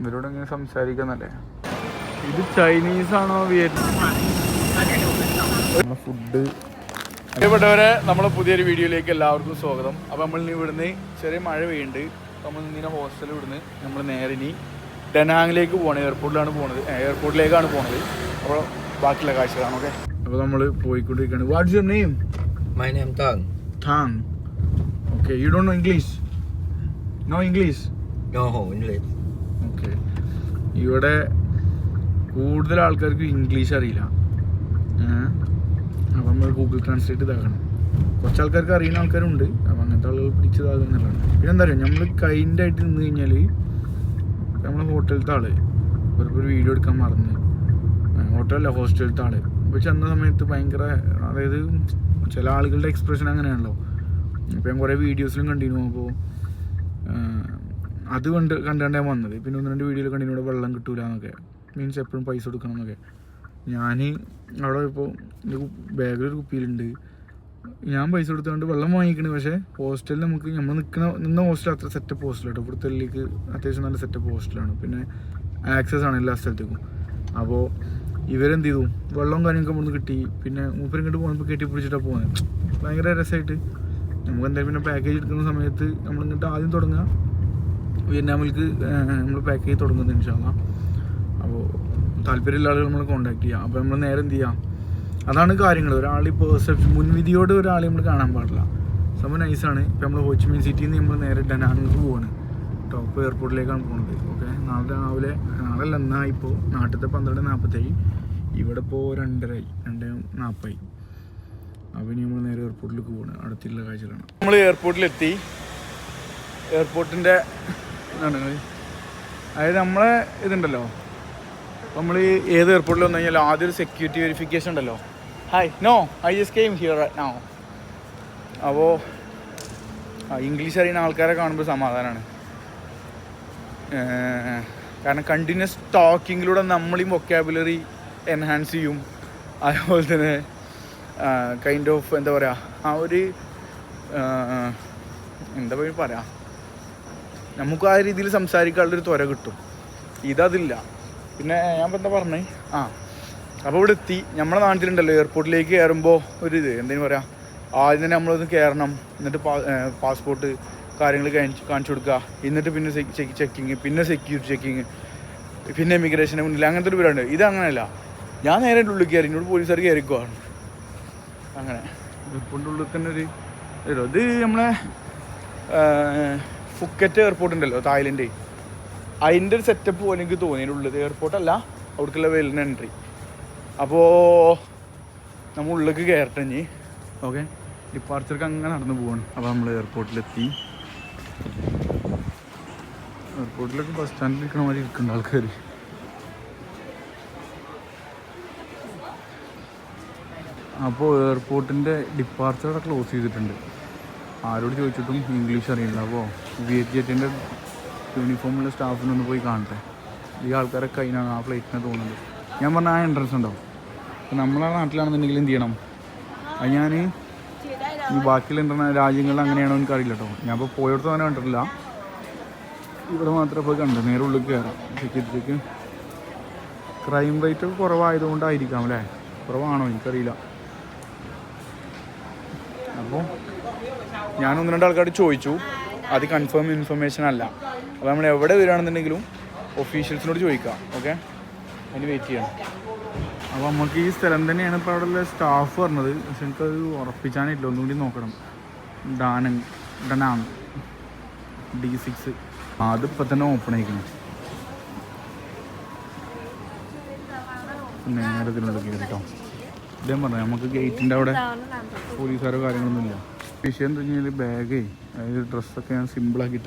ഇവരോട് ഇങ്ങനെ സംസാരിക്കുന്നല്ലേ? ഇത് ചൈനീസ് ആണോ വിയറ്റ്നാം ഫുഡ് പ്രിയപ്പെട്ടവരെ നമ്മളെ പുതിയൊരു വീഡിയോയിലേക്ക് എല്ലാവർക്കും സ്വാഗതം. അപ്പോൾ നമ്മൾ ഇനി ഇവിടുന്ന് ചെറിയ മഴ പെയ്യുന്നുണ്ട്. അപ്പോൾ നമ്മൾ ഇങ്ങനെ ഹോസ്റ്റലിൽ ഇവിടുന്ന് നമ്മൾ നേരെ ഇനി ഡെനാങ്ങിലേക്ക് പോകണം. എയർപോർട്ടിലാണ് പോണത്. എയർപോർട്ടിലേക്കാണ് പോണത്. അപ്പോൾ ബാക്കിയുള്ള കാഴ്ചകളാണ് ഓക്കെ അപ്പോൾ നമ്മൾ പോയിക്കൊണ്ടിരിക്കുകയാണ് what's your name my name. Thank okay you don't know English no English No, English. Okay ഇവിടെ കൂടുതൽ ആൾക്കാർക്ക് ഇംഗ്ലീഷ് അറിയില്ല. അപ്പം നമ്മൾ ഗൂഗിൾ ട്രാൻസ്ലേറ്റ് ഇതാക്കണം. കുറച്ച് ആൾക്കാർക്ക് അറിയുന്ന ആൾക്കാരുണ്ട്. അപ്പം അങ്ങനത്തെ ആളുകൾ പിടിച്ചതാകുന്നുള്ളതാണ് പിന്നെ എന്താ പറയുക നമ്മൾ കൈന്റെ ആയിട്ട് നിന്ന് കഴിഞ്ഞാൽ നമ്മൾ ഹോട്ടലിലത്തെ ആൾ. ഒരു വീഡിയോ എടുക്കാൻ മറന്ന്. ഹോട്ടലല്ല ഹോസ്റ്റലിലത്തെ ആൾ. അപ്പോൾ ചെന്ന സമയത്ത് ഭയങ്കര അതായത് ചില ആളുകളുടെ എക്സ്പ്രഷൻ അങ്ങനെയാണല്ലോ. ഇപ്പം ഞാൻ കുറേ വീഡിയോസിലും കണ്ടിരുന്നു. അപ്പോൾ അത് കണ്ട് കണ്ടാണ് ഞാൻ വന്നത്. പിന്നെ ഒന്ന് രണ്ട് വീഡിയോയിൽ കണ്ടിന് ഇവിടെ വെള്ളം കിട്ടൂല എന്നൊക്കെ. മീൻസ് എപ്പോഴും പൈസ കൊടുക്കണം എന്നൊക്കെ. ഞാൻ അവിടെ ഇപ്പോൾ ബാഗിൽ ഒരു കുപ്പിയിലുണ്ട് ഞാൻ പൈസ കൊടുത്തുകൊണ്ട് വെള്ളം വാങ്ങിക്കണേ. പക്ഷേ ഹോസ്റ്റലിൽ നമുക്ക് നമ്മൾ നിൽക്കുന്ന നിന്ന ഹോസ്റ്റൽ അത്ര സെറ്റപ്പ് ഹോസ്റ്റൽ കേട്ടോ ഇവിടുത്തെ അത്യാവശ്യം നല്ല സെറ്റപ്പ് ഹോസ്റ്റലാണ് പിന്നെ ആക്സസ് ആണ് എല്ലാ സ്ഥലത്തേക്കും. അപ്പോൾ ഇവരെന്ത് ചെയ്തു? വെള്ളവും കാര്യമൊക്കെ ഇവിടുന്ന് കിട്ടി. പിന്നെ മൂപ്പരും ഇങ്ങോട്ട് പോകുമ്പോൾ കെട്ടി പിടിച്ചിട്ടാണ് പോകുന്നത് ഭയങ്കര രസമായിട്ട് നമുക്ക് എന്തായാലും പിന്നെ പാക്കേജ് എടുക്കുന്ന സമയത്ത് നമ്മളിങ്ങോട്ട് ആദ്യം തുടങ്ങുക വിയറ്റ്നാമിലേക്ക് നമ്മൾ പാക്ക് ചെയ്ത് തുടങ്ങുന്നത് ഇൻഷാല്ല അപ്പോൾ താല്പര്യമുള്ള ആളുകൾ നമ്മൾ കോൺടാക്ട് ചെയ്യാം. അപ്പോൾ നമ്മൾ നേരെ എന്ത് ചെയ്യാം? അതാണ് കാര്യങ്ങൾ ഒരാൾ ഈ മുൻവിധിയോട് ഒരാളെ നമ്മൾ കാണാൻ പാടില്ല. സംഭവം നൈസാണ് ഇപ്പം നമ്മൾ ഹോച്ചിമിൻ സിറ്റിയിൽ നിന്ന് നമ്മൾ നേരെ ഡനാങ്ങിലേക്ക് പോവാണ്. ടോപ്പ് എയർപോർട്ടിലേക്കാണ് പോകുന്നത് ഓക്കെ? നാളെ രാവിലെ നാളെ അല്ല എന്നാ ഇപ്പോൾ നാട്ടിലത്തെ പന്ത്രണ്ട് നാൽപ്പത്തേഴ് ഇവിടെ ഇപ്പോൾ രണ്ടരയായി രണ്ട് നാൽപ്പായി അപ്പോൾ ഇനി നമ്മൾ നേരെ എയർപോർട്ടിലേക്ക് പോകണം അടുത്തുള്ള കാഴ്ചകളാണ്. നമ്മൾ എയർപോർട്ടിലെത്തി എയർപോർട്ടിന്റെ എന്താണ് അതായത് നമ്മളെ ഇതുണ്ടല്ലോ. നമ്മൾ ഈ ഏത് എയർപോർട്ടിൽ വന്നു കഴിഞ്ഞാൽ ആദ്യം ഒരു സെക്യൂരിറ്റി വെരിഫിക്കേഷൻ ഉണ്ടല്ലോ. Hi no I just came here no അപ്പോൾ ഇംഗ്ലീഷ് അറിയുന്ന ആൾക്കാരെ കാണുമ്പോൾ സമാധാനമാണ് കാരണം കണ്ടിന്യൂസ് ടോക്കിങ്ങിലൂടെ നമ്മൾ ഈ വൊക്കാബുലറി എൻഹാൻസ് ചെയ്യും. അതുപോലെ തന്നെ കൈൻഡ് ഓഫ് എന്താ പറയുക ആ ഒരു എന്താ എന്താ പറയാ? നമുക്ക് ആ രീതിയിൽ സംസാരിക്കാനുള്ളൊരു ത്വര കിട്ടും. ഇതതില്ല. പിന്നെ ഞാൻ എന്താ പറഞ്ഞേ? ആ അപ്പോൾ ഇവിടെ എത്തി. നമ്മുടെ നാട്ടിലുണ്ടല്ലോ എയർപോർട്ടിലേക്ക് കയറുമ്പോൾ ഒരു ഇത് എന്തെങ്കിലും പറയാം? ആദ്യം തന്നെ നമ്മളൊന്ന് കയറണം. എന്നിട്ട് പാസ്പോർട്ട് കാര്യങ്ങൾ കാണിച്ച് കൊടുക്കുക എന്നിട്ട് പിന്നെ ചെക്കിങ് പിന്നെ സെക്യൂരിറ്റി ചെക്കിങ് പിന്നെ ഇമിഗ്രേഷന് മുന്നിൽ അങ്ങനത്തെ ഒരു പരിപാടി. ഇത് അങ്ങനെയല്ല. ഞാൻ നേരെ ഉള്ളിൽ കയറി എന്നോട് പോലീസുകാർ കയറിക്കുവാണ് അങ്ങനെ. ഇപ്പോൾ ഉള്ളിൽ തന്നെ ഒരു ഇത് നമ്മളെ ഫുക്കറ്റ് എയർപോർട്ട് ഉണ്ടല്ലോ തായ്ലൻഡ് അതിന്റെ ഒരു സെറ്റപ്പ് പോലെ എനിക്ക് തോന്നി ഉള്ളത് എയർപോർട്ടല്ല അവിടേക്കുള്ള വെല്ലിന് എൻട്രി അപ്പോൾ നമ്മൾ ഉള്ളിലേക്ക് കയറട്ടെ ഇനി. ഓക്കെ ഡിപ്പാർച്ചർക്ക് അങ്ങനെ നടന്നു പോവാണ്. അപ്പോൾ നമ്മൾ എയർപോർട്ടിലെത്തി എയർപോർട്ടിലൊക്കെ ബസ് സ്റ്റാൻഡിൽ ഇരിക്കണ മാതിരി ഇരിക്കുന്നുണ്ട് ആൾക്കാർ അപ്പോൾ എയർപോർട്ടിന്റെ ഡിപ്പാർച്ചറൊക്കെ ക്ലോസ് ചെയ്തിട്ടുണ്ട്. ആരോട് ചോദിച്ചിട്ടും ഇംഗ്ലീഷ് അറിയില്ല. അപ്പോൾ വി എച്ച് ജെറ്റിന്റെ യൂണിഫോമുള്ള സ്റ്റാഫിനൊന്ന് പോയി കാണട്ടെ. ഈ ആൾക്കാരൊക്കെ അതിനാണ് ആ ഫ്ലൈറ്റിനെ തോന്നുന്നത്. ഞാൻ പറഞ്ഞ ആ എൻട്രൻസ് ഉണ്ടാവും അപ്പോൾ നമ്മളെ നാട്ടിലാണെന്നുണ്ടെങ്കിൽ എന്ത് ചെയ്യണം? അത് ഞാൻ ഈ ബാക്കിയുള്ള ഇന്റർ രാജ്യങ്ങളിൽ അങ്ങനെയാണോ എനിക്ക് അറിയില്ല കേട്ടോ. ഞാൻ ഇപ്പോൾ പോയിടത്ത് തന്നെ കണ്ടിട്ടില്ല. ഇവിടെ മാത്രമേ പോയി കണ്ടു നേരെ ഉള്ളിൽ കയറാം. സെക്യൂരിറ്റിക്ക് ക്രൈം റേറ്റ് ഒക്കെ കുറവായതുകൊണ്ടായിരിക്കാം അല്ലേ? കുറവാണോ? എനിക്കറിയില്ല. അപ്പോൾ ഞാൻ ഒന്ന് രണ്ട് ആൾക്കാരോട് ചോദിച്ചു. അത് കൺഫേം ഇൻഫർമേഷൻ അല്ല. അപ്പോൾ നമ്മൾ എവിടെ വരികയാണെന്നുണ്ടെങ്കിലും ഒഫീഷ്യൽസിനോട് ചോദിക്കാം. ഓക്കെ അതിന് വെയിറ്റ് ചെയ്യണം. അപ്പോൾ നമുക്ക് ഈ സ്ഥലം തന്നെയാണ് ഇപ്പോൾ അവിടെയുള്ള സ്റ്റാഫ് പറഞ്ഞത്. പക്ഷെ എനിക്കത് ഉറപ്പിച്ചാനില്ല. ഒന്നും കൂടി നോക്കണം. ഡാനൻ ഡനാങ് ഡി സിക്സ് അതിപ്പോൾ തന്നെ ഓപ്പൺ ആയിക്കണം നേരെ ഇതിനുള്ളിൽ കയറി കേട്ടോ. ഇദ്ദേഹം പറഞ്ഞു നമുക്ക് ഗേറ്റിന്റെ അവിടെ പോലീസുകാരോ കാര്യങ്ങളൊന്നുമില്ല. വിഷയം എന്താ വെച്ചാൽ ബാഗേ അതായത് ഡ്രസ്സൊക്കെ ഞാൻ സിമ്പിളാക്കി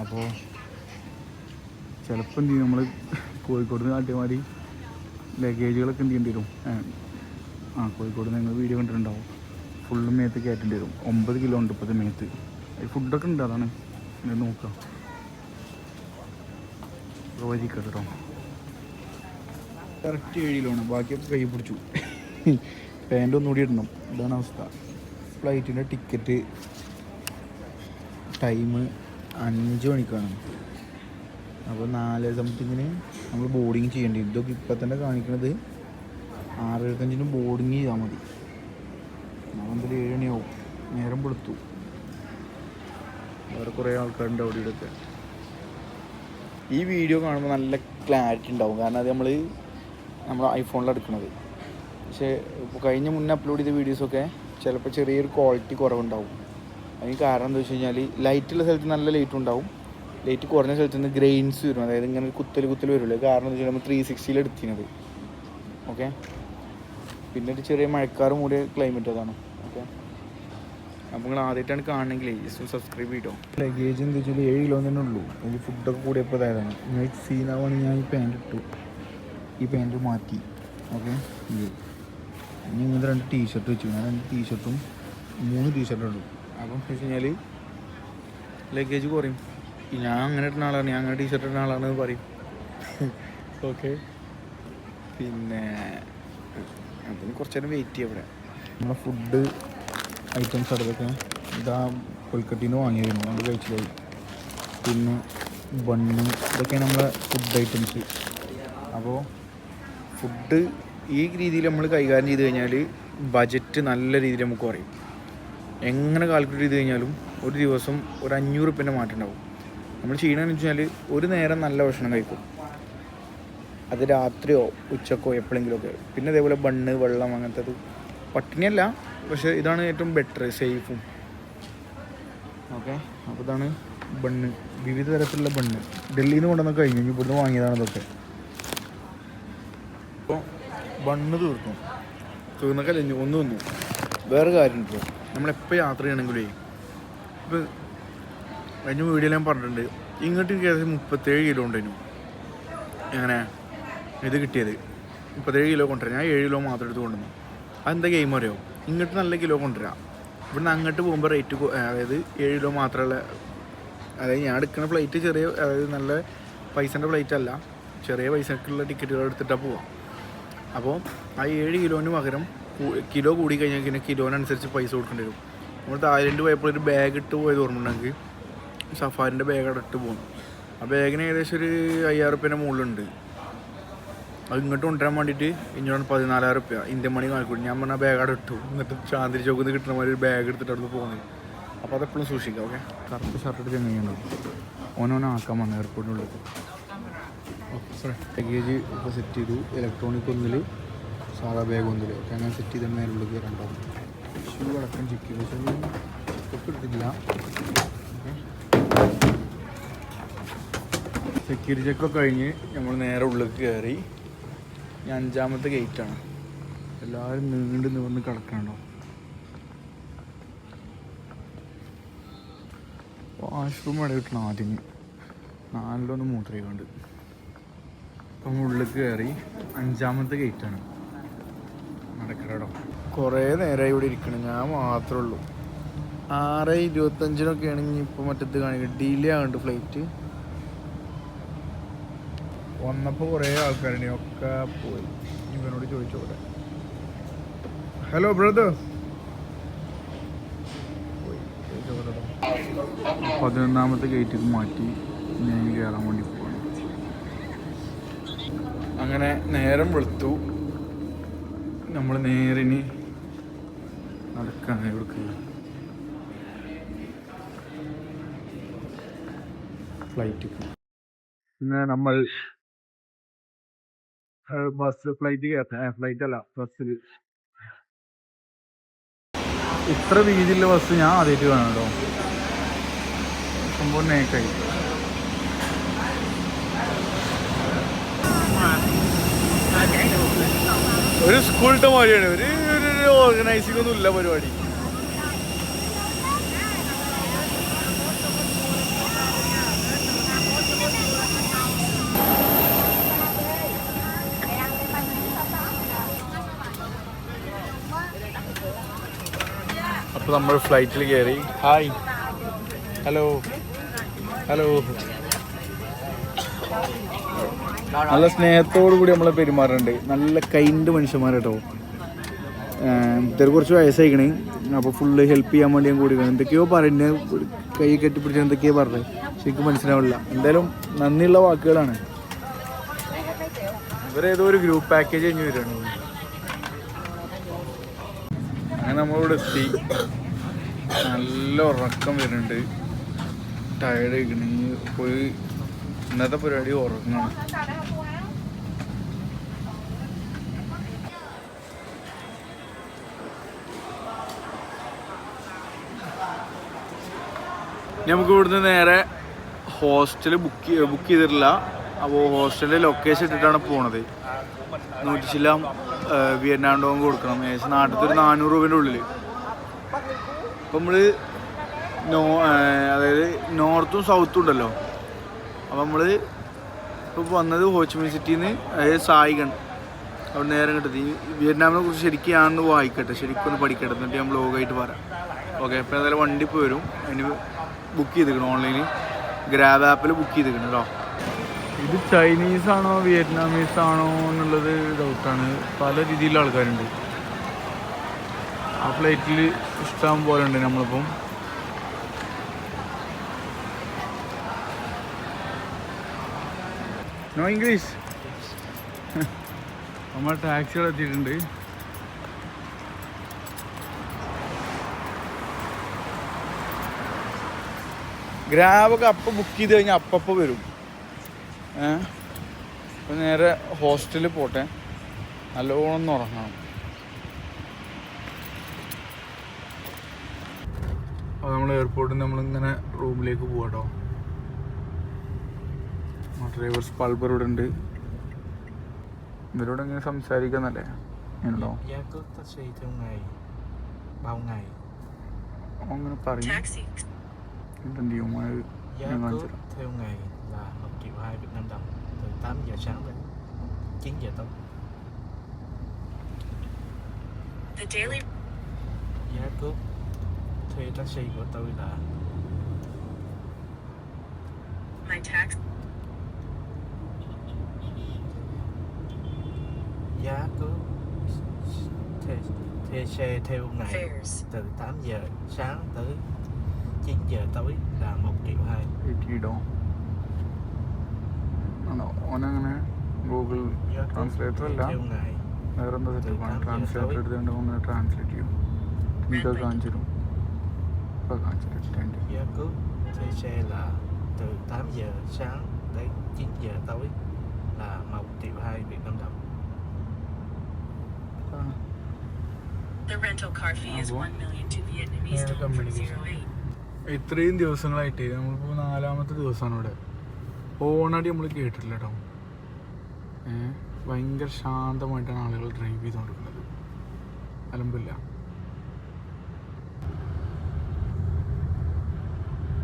അപ്പോൾ ചിലപ്പോൾ എന്ത് ചെയ്യും നമ്മൾ കോഴിക്കോട് നിന്ന് കാട്ടിയമാതിരി ലഗേജുകളൊക്കെ എന്ത് ചെയ്യേണ്ടി വരും? ആ കോഴിക്കോട് നിങ്ങൾ വീഡിയോ കണ്ടിട്ടുണ്ടാവും. ഫുള്ള് മേത്ത് കയറ്റേണ്ടി വരും. ഒമ്പത് കിലോ ഉണ്ട് ഇപ്പോഴത്തെ മേത്ത്. ഫുഡൊക്കെ ഉണ്ട് അതാണ്. നോക്കാം. പ്രവചിക്കട്ടോ കേട്ടോ. കറക്റ്റ് ഏഴിലാണ് ബാക്കിയൊക്കെ കൈ പിടിച്ചു. പാന്റ് ഒന്നുകൂടി ഇടണം. ഇതാണ് അവസ്ഥ. ഫ്ലൈറ്റിന്റെ ടിക്കറ്റ് ടൈം അഞ്ച് മണിക്കാണ്. അപ്പോൾ നാല് സംതിങ്ങിന് നമ്മൾ ബോർഡിങ് ചെയ്യേണ്ടി ഇതൊക്കെ ഇപ്പം തന്നെ കാണിക്കുന്നത് ആറ് എഴുപത്തഞ്ചിന് ബോർഡിങ് ചെയ്താൽ മതി. നാളെ ഏഴ് മണിയാവും. നേരം കൊടുത്തു വേറെ കുറേ ആൾക്കാരുണ്ട് അവിടെ ഇവിടെയൊക്കെ ഈ വീഡിയോ കാണുമ്പോൾ നല്ല ക്ലാരിറ്റി ഉണ്ടാവും. കാരണം അത് നമ്മൾ നമ്മുടെ ഐഫോണിൽ എടുക്കുന്നത് പക്ഷേ കഴിഞ്ഞ മുന്നേ അപ്ലോഡ് ചെയ്ത വീഡിയോസൊക്കെ ചിലപ്പോൾ ചെറിയൊരു ക്വാളിറ്റി കുറവുണ്ടാവും. അതിന് കാരണം എന്താ വെച്ച് കഴിഞ്ഞാൽ ലൈറ്റുള്ള സ്ഥലത്ത് നല്ല ലൈറ്റ് ഉണ്ടാവും. ലൈറ്റ് കുറഞ്ഞ സ്ഥലത്ത് നിന്ന് ഗ്രെയിൻസ് വരും. അതായത് ഇങ്ങനെ കുത്തൽ കുത്തൽ വരുള്ളൂ. കാരണം എന്താ വെച്ചാൽ നമ്മൾ ത്രീ സിക്സ്റ്റിയിൽ എടുത്തിരുന്നത്. ഓക്കെ പിന്നെ ഒരു ചെറിയ മഴക്കാറ് മൂടിയ ക്ലൈമറ്റ് അതാണ്. ഓക്കെ അപ്പോൾ നിങ്ങൾ ആദ്യമായിട്ടാണ് കാണണമെങ്കിൽ ജസ്റ്റ് സബ്സ്ക്രൈബ് ചെയ്തോ. ലഗേജ് എന്താ വെച്ചാൽ ഏഴ് കിലോ തന്നെ ഉള്ളൂ. അതിൽ ഫുഡൊക്കെ കൂടിയപ്പോൾ ഇതായതാണ് നിങ്ങൾക്ക് സീനാവാണെങ്കിൽ ഞാൻ ഈ പാന്റ് ഇട്ടു. ഈ പാന്റ് മാറ്റി. ഓക്കെ ഇനി ഇങ്ങനത്തെ രണ്ട് ടീഷർട്ട് വെച്ചു. ഞാൻ രണ്ട് ടീഷർട്ടും മൂന്ന് ടീഷർട്ടും ഇടും. അപ്പം വെച്ച് കഴിഞ്ഞാൽ ലഗേജ് കുറയും. ഞാൻ അങ്ങനെ ഇടുന്ന ആളാണ് ഞാൻ അങ്ങനെ ടീഷർട്ട് ഇടുന്ന ആളാണെന്ന് പറയും. ഓക്കെ പിന്നെ അതിന് കുറച്ച് നേരം വെയിറ്റ് ചെയ്യാം ഇവിടെ. നമ്മളെ ഫുഡ് ഐറ്റംസ് അടുത്തൊക്കെ ഇതാ കൊൽക്കട്ടീന്ന് വാങ്ങിയിരുന്നു അത് കഴിച്ചതായി പിന്നെ ബണ്ണ് ഇതൊക്കെയാണ് നമ്മളെ ഫുഡ് ഐറ്റംസ് അപ്പോൾ ഫുഡ് ഈ രീതിയിൽ നമ്മൾ കൈകാര്യം ചെയ്ത് കഴിഞ്ഞാൽ ബജറ്റ് നല്ല രീതിയിൽ നമുക്ക് കുറയും. എങ്ങനെ കാൽക്കുലേറ്റ് ചെയ്ത് കഴിഞ്ഞാലും ഒരു ദിവസം ഒരു അഞ്ഞൂറ് റുപ്യന്റെ മാറ്റം ഉണ്ടാവും. നമ്മൾ ചെയ്യണമെന്ന് വെച്ചാൽ ഒരു നേരം നല്ല ഭക്ഷണം കഴിക്കും. അത് രാത്രിയോ ഉച്ചക്കോ എപ്പോഴെങ്കിലുമൊക്കെ പിന്നെ അതേപോലെ ബണ്ണ് വെള്ളം അങ്ങനത്തെ പട്ടിണിയല്ല പക്ഷേ ഇതാണ് ഏറ്റവും ബെറ്റർ സേഫും ഓക്കെ അപ്പോൾ ഇതാണ് ബണ്ണ്. വിവിധ തരത്തിലുള്ള ബണ്ണ്. ഡൽഹിയിൽ നിന്ന് കൊണ്ടുവന്ന് കഴിഞ്ഞു. ഇനി ഇവിടുന്ന് വാങ്ങിയതാണ് ഇതൊക്കെ അപ്പോൾ ബണ്ണ് തീർന്നു. തീർന്ന കഴിഞ്ഞു ഒന്ന് വന്നു. വേറെ കാര്യം ഇപ്പോൾ നമ്മളെപ്പോൾ യാത്ര ചെയ്യണമെങ്കിലേ ഇപ്പോൾ കഴിഞ്ഞ വീഡിയോയിൽ ഞാൻ പറഞ്ഞിട്ടുണ്ട് ഇങ്ങോട്ട് ഏകദേശം മുപ്പത്തേഴ് കിലോ ഉണ്ടായിരുന്നു എങ്ങനെ? ഇത് കിട്ടിയത്. മുപ്പത്തേഴ് കിലോ കൊണ്ടുവരാം. ഞാൻ ഏഴ് കിലോ മാത്രം എടുത്ത് കൊണ്ടുവന്നു. അതെന്താ ഗെയിം അറിയോ? ഇങ്ങോട്ട് നല്ല കിലോ കൊണ്ടുവരാം. ഇവിടുന്ന് അങ്ങോട്ട് പോകുമ്പോൾ റേറ്റ് അതായത് ഏഴ് കിലോ മാത്രമുള്ള അതായത് ഞാൻ എടുക്കുന്ന ഫ്ലൈറ്റ് ചെറിയ അതായത് നല്ല പൈസേന്റെ ഫ്ലൈറ്റ് അല്ല. ചെറിയ പൈസക്കുള്ള ടിക്കറ്റുകൾ എടുത്തിട്ടാണ് പോവാം. അപ്പോൾ ആ ഏഴ് കിലോന് പകരം കിലോ കൂടി കഴിഞ്ഞാൽ പിന്നെ കിലോനനുസരിച്ച് പൈസ കൊടുക്കേണ്ടി വരും. നമ്മൾ തായ്ലൻഡ് പോയപ്പോൾ ഒരു ബാഗ് ഇട്ട് പോയത് ഓർമ്മ ഉണ്ടെങ്കിൽ സഫാരിന്റെ ബാഗ് അവിടെ ഇട്ട് പോകുന്നു ആ ബാഗിന് ഏകദേശം ഒരു അയ്യായിരം റുപ്യേന്റെ മുകളിലുണ്ട്. അത് ഇങ്ങോട്ട് കൊണ്ടുവരാൻ വേണ്ടിയിട്ട് ഇങ്ങോട്ട് പതിനാലായിരം റുപ്യ ഇന്ത്യൻ മണി കാണിക്കൂടി ഞാൻ പറഞ്ഞ ബാഗ് അവിടെ ഇട്ടു. എന്നിട്ട് ചാന്തിരി ചോക്കിൽ നിന്ന് കിട്ടുന്ന മാതിരി ഒരു ബാഗ് എടുത്തിട്ട് അവിടെ പോകുന്നത് അപ്പോൾ അതെപ്പോഴും സൂക്ഷിക്കാം ഓക്കെ കറുത്ത ഷർട്ട് എടുത്ത് എങ്ങനെയുണ്ടാവും ഓനോനാക്കാൻ വന്നു എയർപോർട്ടിനുള്ളിൽ ലഗേജ് ഇപ്പോൾ സെറ്റ് ചെയ്തു. ഇലക്ട്രോണിക് ഒന്നിൽ സാധാ ബാഗ് ഒന്നിൽ ഓക്കെ അങ്ങനെ സെറ്റ് ചെയ്ത് നേരെ രണ്ടാമത്. ഷൂ അടക്കം ചെക്ക് ചെയ്തു. ഷൂ ചെക്കപ്പ് എടുത്തിട്ടില്ല. സെക്യൂരിറ്റി ചെക്കൊക്കെ കഴിഞ്ഞ് നമ്മൾ നേരെ ഉള്ളിൽ കയറി. ഞാൻ അഞ്ചാമത്തെ ഗേറ്റാണ് എല്ലാവരും നീണ്ട് നിവർന്ന് കിടക്കണുണ്ടോ വാഷ്റൂം ഇടയിട്ടണം ആദ്യം? നാലിലൊന്ന് മൂത്രയിക്കൊണ്ട് അപ്പം ഉള്ളിൽ കയറി അഞ്ചാമത്തെ ഗേറ്റാണ് നടക്കടോ കുറേ നേരമായി ഇവിടെ ഇരിക്കണം. ഞാൻ മാത്രമേ ഉള്ളൂ. ആറ് ഇരുപത്തഞ്ചിനൊക്കെ ആണെങ്കിൽ ഇപ്പോൾ മറ്റത്ത് കാണിക്കുക ഡിലേ ആകുന്നുണ്ട് ഫ്ലൈറ്റ് വന്നപ്പോൾ കുറേ ആൾക്കാരുണ്ട്. ഒക്കെ പോയി. ഇവനോട് ചോദിച്ചോടെ ഹലോ ബ്രദർ പതിനൊന്നാമത്തെ ഗേറ്റിൽ മാറ്റി ഞാൻ കയറാൻ വേണ്ടി അങ്ങനെ നേരം വെളുത്തു. നമ്മൾ നേരെ ഇനി നടക്കാണ് ഇവിടേക്ക് ഫ്ലൈറ്റ് പിന്നെ നമ്മൾ ബസ് ഫ്ലൈറ്റ് കയറ ഫ്ലൈറ്റ് അല്ല ബസ്സിൽ ഇത്ര രീതിയിലുള്ള ബസ് ഞാൻ ആദ്യമായിട്ട് വേണം കേട്ടോ സംഭവം നേക്കായി ഒരു സ്കൂളിന്റെ മാതിരിയാണ്. ഒരു ഒരു ഓർഗനൈസിംഗ് ഒന്നും ഇല്ല പരിപാടി. അപ്പോൾ നമ്മൾ ഫ്ലൈറ്റിൽ കയറി ഹായ് ഹലോ ഹലോ നല്ല സ്നേഹത്തോടു കൂടി നമ്മളെ പെരുമാറുന്നുണ്ട് നല്ല കൈൻഡ് മനുഷ്യന്മാർ കേട്ടോ ഇതൊരു കുറച്ച് വയസ്സായിക്കണേ. അപ്പോൾ ഫുള്ള് ഹെൽപ്പ് ചെയ്യാൻ വേണ്ടി കൂടി എന്തൊക്കെയോ പറയുന്നത് കൈ കെട്ടിപ്പിടിച്ച് എന്തൊക്കെയോ പറഞ്ഞത് ശരിക്കും മനസ്സിലാവില്ല. എന്തായാലും നന്ദിയുള്ള വാക്കുകളാണ്. ഇവരേതോ ഒരു ഗ്രൂപ്പ് പാക്കേജ് കഴിഞ്ഞ് വരുന്നത് അങ്ങനെ നമ്മളിവിടെ എത്തി. നല്ല ഉറക്കം വരുന്നുണ്ട്. ടയർഡ് പോയി ഇന്നത്തെ പരിപാടി ഉറങ്ങണം നമുക്ക് ഇവിടുന്ന് നേരെ ഹോസ്റ്റൽ ബുക്ക് ബുക്ക് ചെയ്തിട്ടില്ല. അപ്പോൾ ഹോസ്റ്റലിൽ ലൊക്കേഷൻ ഇട്ടിട്ടാണ് പോണത്. നൂറ്റി വിയറ്റ്നാണ്ടോ കൊടുക്കണം. ഏകദേശം നാട്ടിലത്തെ ഒരു നാനൂറ് രൂപേന്റെ ഉള്ളിൽ അപ്പം നമ്മൾ നോ അതായത് നോർത്തും സൗത്തും ഉണ്ടല്ലോ. അപ്പം നമ്മൾ ഇപ്പോൾ വന്നത് ഹോച്ചിമിൻ സിറ്റിയിൽ നിന്ന് അതായത് സായിഗൺ. അവിടെ നേരം കിട്ടത്തി വിയറ്റ്നാമിനെ കുറിച്ച് ശരിക്കും ഞാനൊന്ന് വായിക്കട്ടെ. ശരിക്കും ഒന്ന് പഠിക്കട്ടെ. എന്നിട്ട് ഞാൻ ബ്ലോഗായിട്ട് പറയാം ഓക്കെ അപ്പോൾ എന്തായാലും വണ്ടി ഇപ്പോൾ വരും. അതിന് ബുക്ക് ചെയ്തിരിക്കണം ഓൺലൈനിൽ ഗ്രാബ് ആപ്പിൽ ബുക്ക് ചെയ്തിരിക്കണം കേട്ടോ ഇത് ചൈനീസ് ആണോ വിയറ്റ്നാമീസ് ആണോ എന്നുള്ളത് ഡൗട്ടാണ് പല രീതിയിലുള്ള ആൾക്കാരുണ്ട്. ആ ഫ്ലൈറ്റിൽ ഇഷ്ടം പോലെ ഉണ്ട് നമ്മളിപ്പം. നോ ഇംഗ്ലീഷ് നമ്മൾ ടാക്സികൾ എത്തിയിട്ടുണ്ട്. ഗ്രാബൊക്കെ അപ്പം ബുക്ക് ചെയ്ത് കഴിഞ്ഞാൽ അപ്പപ്പോൾ വരും. ഏ? അപ്പം നേരെ ഹോസ്റ്റലിൽ പോട്ടെ. നല്ലോണം ഉറങ്ങണം. അപ്പോൾ നമ്മൾ എയർപോർട്ടിൽ നമ്മളിങ്ങനെ റൂമിലേക്ക് പോവാട്ടോ. ഡ്രൈവേഴ്സ് പൾബർ ഇവിടെ ഉണ്ട് ഇവരോട് ഇങ്ങനെ സംസാരിക്കുന്നല്ലേ ഉണ്ടോ giá cước taxi theo ngày bao ngày അങ്ങനെ പറയും Taxi. എന്തെന്ത് ചെയ്യും അത് giá ഞാൻ cước കാണിച്ചു തരാം theo ngày là 1 triệu 2 Việt Nam đồng từ 8 giờ sáng đến 9 giờ tối The daily giá cước thuê taxi của tôi là my tax giá cước thuê, thuê xe theo ngày fares. từ 8 giờ sáng tới 9 giờ tối là 1 triệu 2 എയ്റ്റിയിടോ ആണോ ഓനങ്ങനെ Google giá cước translator അല്ല theo ngày വേറെ എന്താ സെറ്റപ്പാണ് translator എടുത്തുകൊണ്ട് ഒന്ന് translate ചെയ്യും ഇതൊക്കെ കാണിച്ചു തരും ഇപ്പം കാണിച്ചു തരും giá cước thuê xe là từ 8 giờ sáng đến 9 giờ tối là 1 triệu 2 Việt Nam đồng ഇത്രയും ദിവസങ്ങളായിട്ട് നമ്മളിപ്പോൾ നാലാമത്തെ ദിവസമാണ് ഇവിടെ. ഓണടി നമ്മൾ കേട്ടിട്ടില്ല കേട്ടോ ഭയങ്കര ശാന്തമായിട്ടാണ് ആളുകൾ ഡ്രൈവ് ചെയ്തുകൊണ്ടിരിക്കുന്നത് അലമ്പില്ല.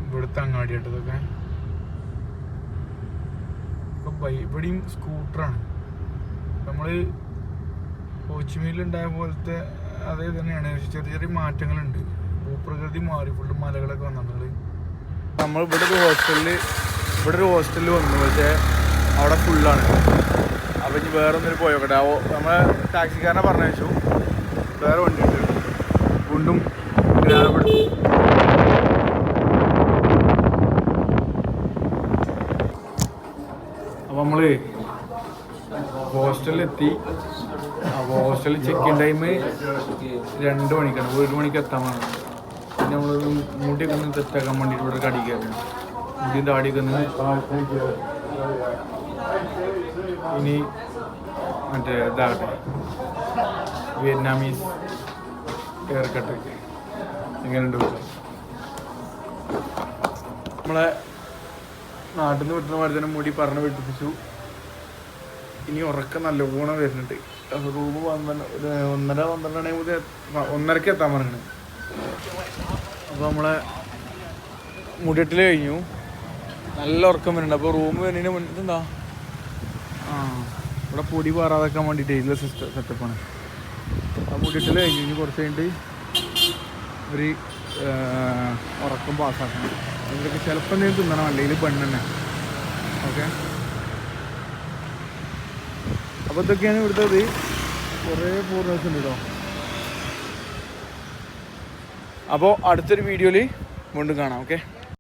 ഇവിടുത്തെ അങ്ങാടി കേട്ടതൊക്കെ ഇവിടെയും സ്കൂട്ടറാണ്. നമ്മൾ കോച്ചിമീലുണ്ടായ പോലത്തെ അതേ തന്നെയാണ് പക്ഷെ ചെറിയ ചെറിയ മാറ്റങ്ങളുണ്ട്. ഭൂപ്രകൃതി മാറി. ഫുള്ള് മലകളൊക്കെ വന്നത് നമ്മൾ ഇവിടെ ഒരു ഹോസ്റ്റലിൽ ഇവിടെ ഒരു ഹോസ്റ്റലിൽ വന്നു. പക്ഷേ അവിടെ ഫുള്ളാണ് അപ്പം ഇനി വേറെ ഒന്നിന് ആ നമ്മളെ ടാക്സിക്കാരനെ പറഞ്ഞു വെച്ചു വേറെ വണ്ടി ഉണ്ട് വീണ്ടും ഗ്രാബ് നമ്മൾ ഹോസ്റ്റലിൽ എത്തി ഹോസ്റ്റലിലെത്തി. അപ്പോൾ ഹോസ്റ്റലിൽ ചെക്ക് ഇൻ ടൈം രണ്ട് മണിക്കാണ്. ഒരു മണിക്ക് എത്താൻ വേണം പിന്നെ നമ്മൾ മുടിയൊക്കെ ഒന്ന് തെറ്റാക്കാൻ വേണ്ടിയിട്ട് ഇവിടെ കടി മുടി താടിയൊക്കെ ഒന്ന് ഇനി മറ്റേ ഇതാകട്ടെ. വിയറ്റ്നാമീസ് ഹെയർ കട്ട് എങ്ങനെയുണ്ട് നമ്മളെ നാട്ടിൽ നിന്ന് വിട്ടുന്ന മാതിരി തന്നെ മുടി പറഞ്ഞ് വിട്ടിപ്പിച്ചു. ഇനി ഉറക്കം നല്ലവണ്ണം വരുന്നുണ്ട്. റൂം പന്ത്രണ്ട് ഒന്നര പന്ത്രണ്ട് മണി മുതൽ ഒന്നരക്ക് എത്താൻ പറഞ്ഞു അപ്പോൾ നമ്മളെ മുടിട്ടിൽ കഴിഞ്ഞു. നല്ല ഉറക്കം വരുന്നുണ്ട്. അപ്പോൾ റൂം വരുന്നതിന് മുന്നേ എന്താ ആ ഇവിടെ പൊടി പാറാതാക്കാൻ വേണ്ടിയിട്ട് ഇതിലെ സിസ്റ്റം സെറ്റപ്പാണ് ആ മുടിട്ടിൽ കഴിഞ്ഞു. ഇനി കുറച്ച് കഴിഞ്ഞിട്ട് ഒരു ഉറക്കം പാസ്സാക്കണം ഇവരൊക്കെ ചിലപ്പോൾ എന്തെങ്കിലും തിന്നണം. അല്ലെങ്കിൽ പെണ്ണെന്നെ ഓക്കെ? അപ്പോൾ ഇതൊക്കെയാണ് ഇവിടുത്തത്. കുറേ ഫോറിനേഴ്സ് ഉണ്ട് കേട്ടോ അപ്പോൾ അടുത്തൊരു വീഡിയോയിൽ വീണ്ടും കാണാം ഓക്കെ?